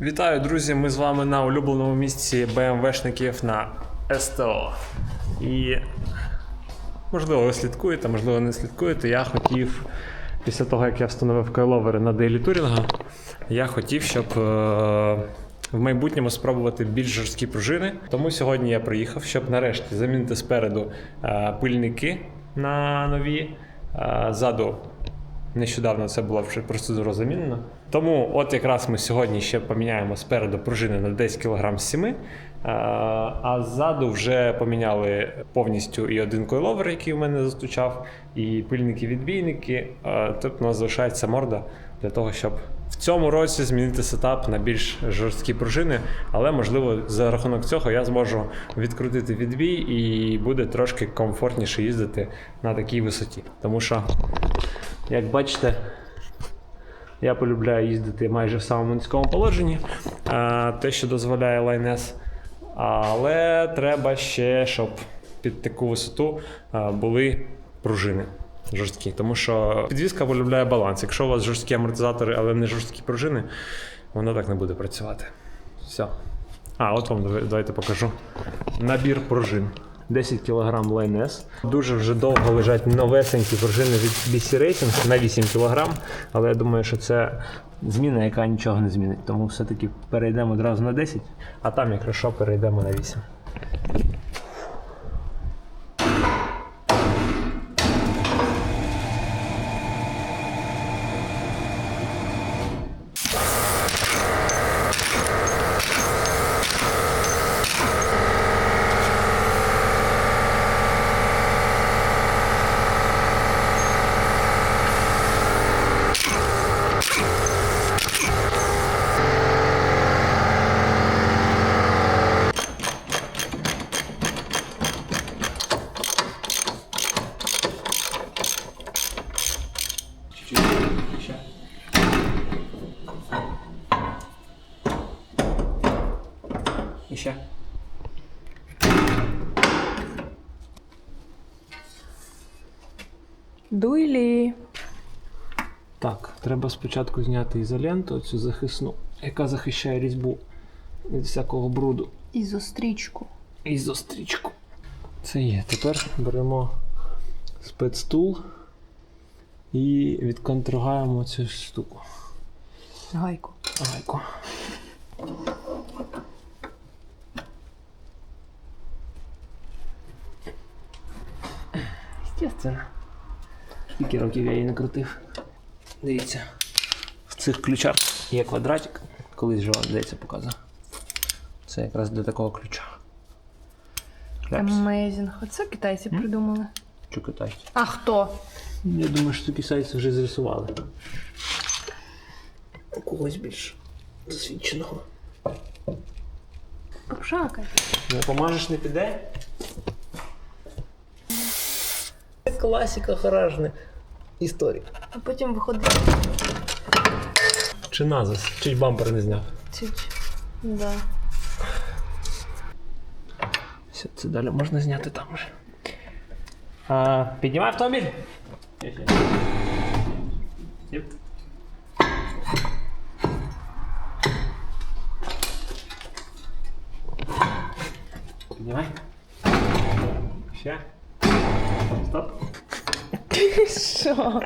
Вітаю, друзі! Ми з вами на улюбленому місці БМВшників на СТО. І можливо, ви слідкуєте, можливо, не слідкуєте. Я хотів, після того, як я встановив кайловери на дейлі турінга, я хотів, щоб е, в майбутньому спробувати більш жорсткі пружини. Тому сьогодні я приїхав, щоб нарешті замінити спереду е, пильники на нові, е, ззаду Нещодавно це була вже процедура замінена. Тому, от якраз ми сьогодні ще поміняємо спереду пружини на 10 кг з 7, а, ззаду вже поміняли повністю і один койловер, який у мене застучав, і пильники-відбійники. А, Тут у нас залишається морда для того, щоб в цьому році змінити сетап на більш жорсткі пружини. Але можливо за рахунок цього я зможу відкрутити відбій і буде трошки комфортніше їздити на такій висоті. Тому що як бачите, я полюбляю їздити майже в самому низькому положенні, а, те, що дозволяє S. Але треба ще, щоб під таку висоту а, були пружини жорсткі. Тому що підвізка полюбляє баланс. Якщо у вас жорсткі амортизатори, але не жорсткі пружини, воно так не буде працювати. Все. А, от вам давайте покажу. Набір пружин. 10 кг лайнес. Дуже вже довго лежать новесенькі пружини від BC Racing на 8 кг. Але я думаю, що це зміна, яка нічого не змінить. Тому все-таки перейдемо одразу на 10, а там, якщо що, перейдемо на 8. І ще. Дуйлі. Так, треба спочатку зняти ізоленту, цю захисну, яка захищає різьбу від всякого бруду. І зустрічку. І зустрічку. Це є. Тепер беремо спецтул і відконтругаємо цю штуку. Гайку. Гайку. Естественно. Скільки років я її не крутив. Дивіться. В цих ключах є квадратик. Колись же вам, здається, показував. Це якраз для такого ключа. Amazing. Оце китайці придумали. Чи китайці? А хто? Я думаю, що такі сайти вже зрисували. У когось більш досвідченого. Обшакай. Не помажеш не піде? Це класика гаражна історія. А потім виходить. Чи назас, чи бампер не зняв. Чуть. Да. Все, це далі можна зняти там вже. А, піднімай автомобіль. Піднімай. Ще. Стоп. Що?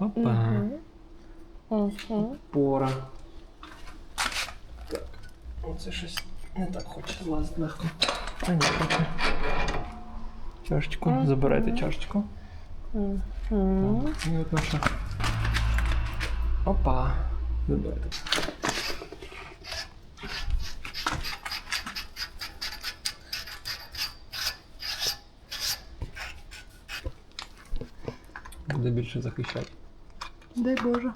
Опа. Пора. Так. Оце щось не так хоче злазити легко. А ні, хоче. Чашечку. Забирайте чашечку. Так, і от наша. Опа. Забирайте. Буде більше захищати. Дай Боже.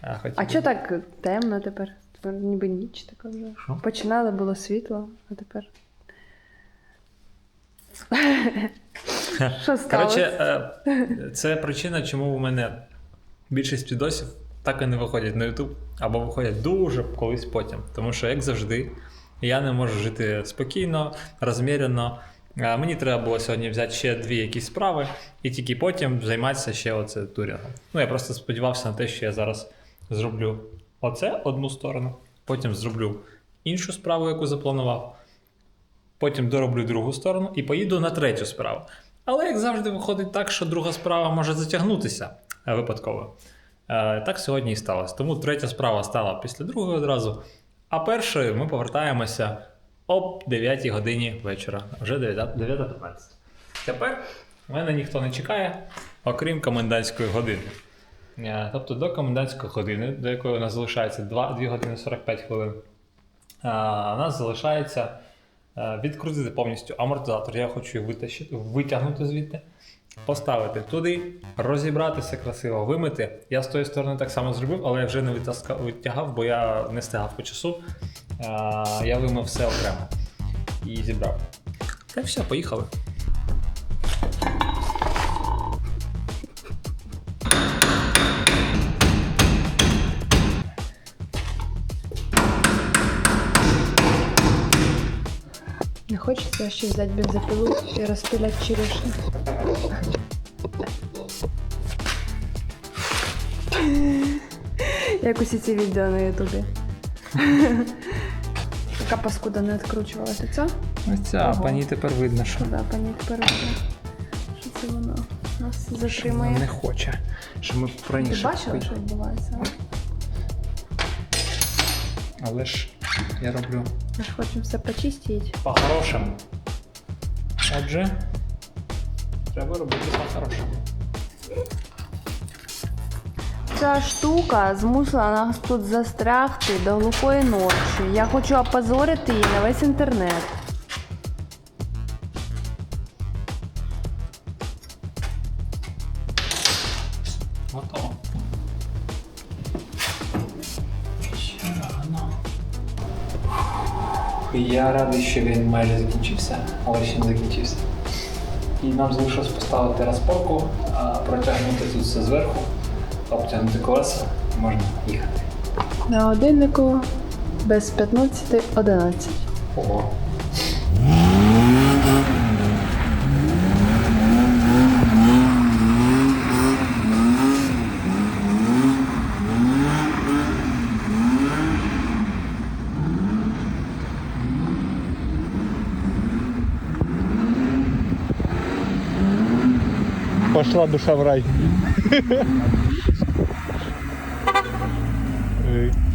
А, хотів А би- чого так темно тепер? Тепер ніби ніч така вже. Що? Починали було світло, а тепер. Що сталося? Коротше, е, це причина, чому у мене більшість відосів так і не виходять на YouTube, або виходять дуже колись потім. Тому що, як завжди, я не можу жити спокійно, розмірено. Мені треба було сьогодні взяти ще дві якісь справи, і тільки потім займатися ще оце турінгом. Ну, я просто сподівався на те, що я зараз зроблю оце одну сторону, потім зроблю іншу справу, яку запланував, потім дороблю другу сторону і поїду на третю справу. Але як завжди виходить так, що друга справа може затягнутися е, випадково. Е, Так сьогодні і сталося. Тому третя справа стала після другої одразу. А першою ми повертаємося об 9 годині вечора, вже 9.15. Тепер мене ніхто не чекає, окрім комендантської години. Е, Тобто до комендантської години, до якої у нас залишається 2, 2 години 45 хвилин, е, у нас залишається е, відкрутити повністю амортизатор. Я хочу його витягнути звідти, поставити туди, розібратися красиво, вимити. Я з тої сторони так само зробив, але я вже не витягав, бо я не стигав по часу. Я вимив все окремо і зібрав. Та й все, поїхали. Не хочеться ще взяти бензопилу і розпиляти черешню. Як усі ці відео на Ютубі. Яка паскуда не відкручувала ти це? Ось ця, Ого. по ній тепер видно, що Да, пані тепер видно, що це воно нас вона не хоче. Що ми Ти раніше. бачила, що відбувається? Але ж я роблю Ми ж хочемо все почистити. по-хорошому. Отже, треба робити по-хорошому. Ця штука змусила нас тут застрягти до глухої ночі. Я хочу опозорити її на весь інтернет. Я радий, що він майже закінчився, але ще не закінчився. І нам залишилось поставити розпорку, протягнути тут все зверху, обтягнути колеса і можна їхати. На годиннику без 15.11. Ого. Пошла душа в рай.